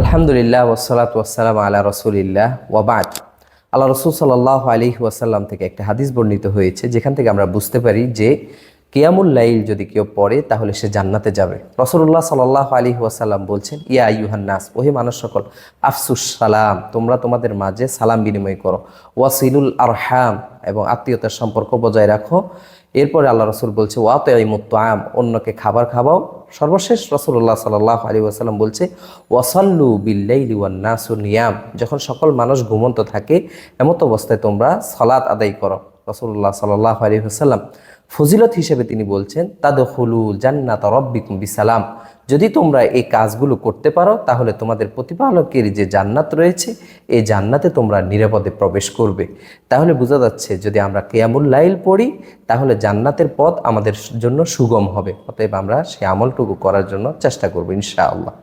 আলহামদুলিল্লাহ ওসালাত ওয়াসালাম আলা রসুলিল্লাহ ওয়াবাদ আল্লাহ রসুল সাল্লাহ আলী ওয়াসাল্লাম থেকে একটা হাদিস বর্ণিত হয়েছে, যেখান থেকে আমরা বুঝতে পারি যে কিয়ামুল লাইল যদি কেউ পড়ে, তাহলে সে জান্নাতে যাবে। রসুল্লাহ সাল্লাহ আলী ওয়াসাল্লাম বলছেন, ইয়া ইউহান্নাস ওহে মানুষ সকল, আফসুস সালাম, তোমরা তোমাদের মাঝে সালাম বিনিময় করো। ওয়াসিলুল আরহাম, এবং আত্মীয়তার সম্পর্ক বজায় রাখো। এরপরে আল্লাহ রসুল বলছে, ওয়া ওয়াত আম অন্যকে খাবার খাওয়াও সর্বশেষ রসুল্লাহ সাল্লাহ আলী ওয়াসাল্লাম বলছে, ওয়াসাল্লু বিল্লাইলিওয়ান্নাসু নিয়াম। যখন সকল মানুষ ঘুমন্ত থাকে, এমত অবস্থায় তোমরা সলাৎ আদায় করো। রসুল্লাহ সাল্লাহ আলী ফজিলত হিসেবে তিনি বলছেন তাদ তাদখুলু জান্নাত রব্বিকুম বিসালাম। যদি তোমরা এই কাজগুলো করতে পারো, তাহলে তোমাদের প্রতিপালকের যে জান্নাত রয়েছে, এই জান্নাতে তোমরা নিরাপদে প্রবেশ করবে। তাহলে বোঝা যাচ্ছে, যদি আমরা কেয়ামুল লাইল পড়ি, তাহলে জান্নাতের পথ আমাদের জন্য সুগম হবে। অতএব আমরা সেই আমলটুকু করার জন্য চেষ্টা করব, ইনশাআল্লাহ।